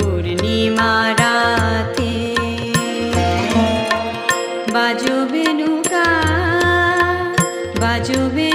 পূর্ণিমা রাতে বাজবে নৌকা বাজবে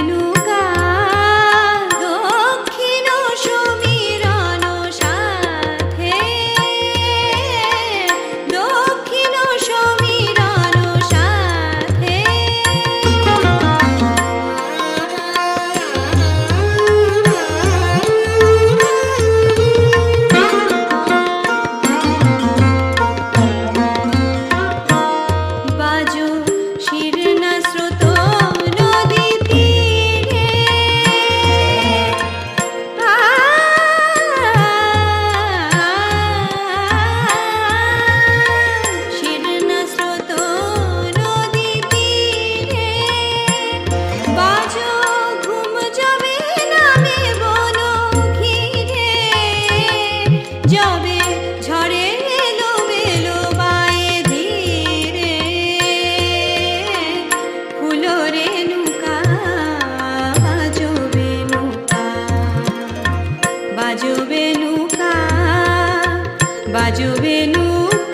বাজবে নৌকা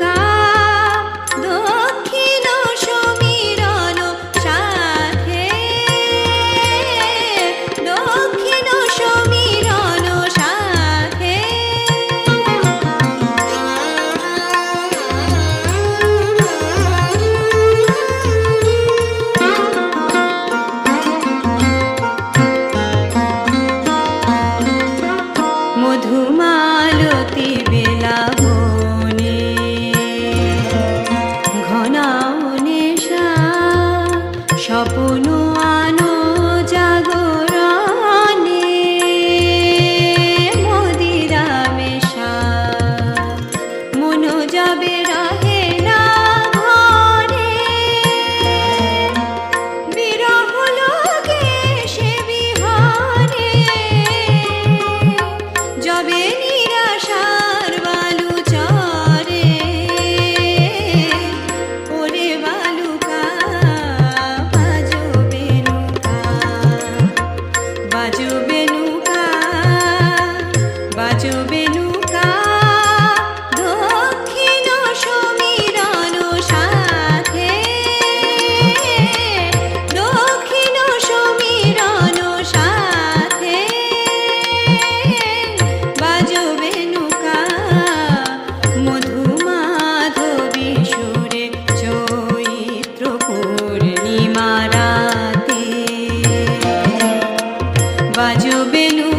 বাজো বেলু